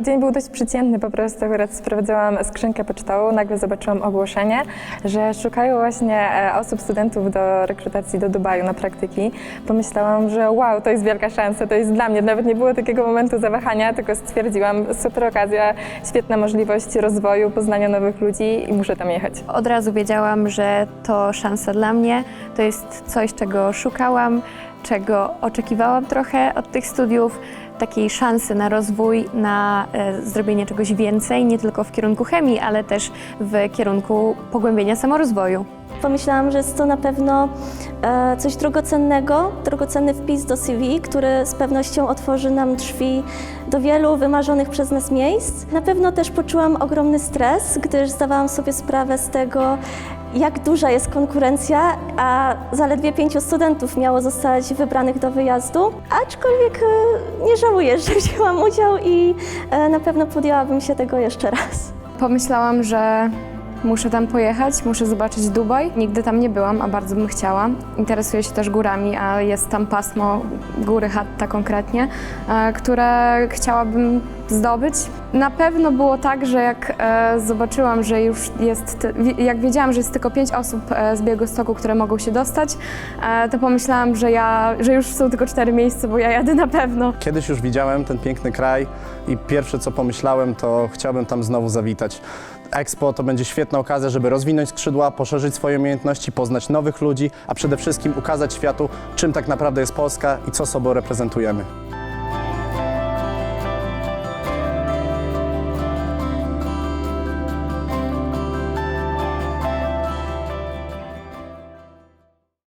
Dzień był dość przeciętny, po prostu akurat sprawdzałam skrzynkę pocztową, nagle zobaczyłam ogłoszenie, że szukają właśnie e, osób, studentów do rekrutacji do Dubaju na praktyki. Pomyślałam, że wow, to jest wielka szansa, to jest dla mnie. Nawet nie było takiego momentu zawahania, tylko stwierdziłam, super okazja, świetna możliwość rozwoju, poznania nowych ludzi i muszę tam jechać. Od razu wiedziałam, że to szansa dla mnie, to jest coś, czego szukałam, czego oczekiwałam trochę od tych studiów, takiej szansy na rozwój, na e, zrobienie czegoś więcej, nie tylko w kierunku chemii, ale też w kierunku pogłębienia samorozwoju. Pomyślałam, że jest to na pewno e, coś drogocennego, drogocenny wpis do CV, który z pewnością otworzy nam drzwi do wielu wymarzonych przez nas miejsc. Na pewno też poczułam ogromny stres, gdyż zdawałam sobie sprawę z tego, jak duża jest konkurencja, a zaledwie pięciu studentów miało zostać wybranych do wyjazdu. Aczkolwiek e, nie żałuję, że wzięłam udział i e, na pewno podjęłabym się tego jeszcze raz. Pomyślałam, że muszę tam pojechać, muszę zobaczyć Dubaj. Nigdy tam nie byłam, a bardzo bym chciała. Interesuję się też górami, a jest tam pasmo góry Hatta konkretnie, e, które chciałabym zdobyć. Na pewno było tak, że jak e, zobaczyłam, że już jest, jak wiedziałam, że jest tylko pięć osób e, z Białegostoku, które mogą się dostać, e, to pomyślałam, że ja, że już są tylko cztery miejsca, bo ja jadę na pewno. Kiedyś już widziałem ten piękny kraj i pierwsze co pomyślałem, to chciałbym tam znowu zawitać. Expo to będzie świetna okazja, żeby rozwinąć skrzydła, poszerzyć swoje umiejętności, poznać nowych ludzi, a przede wszystkim ukazać światu, czym tak naprawdę jest Polska i co sobą reprezentujemy.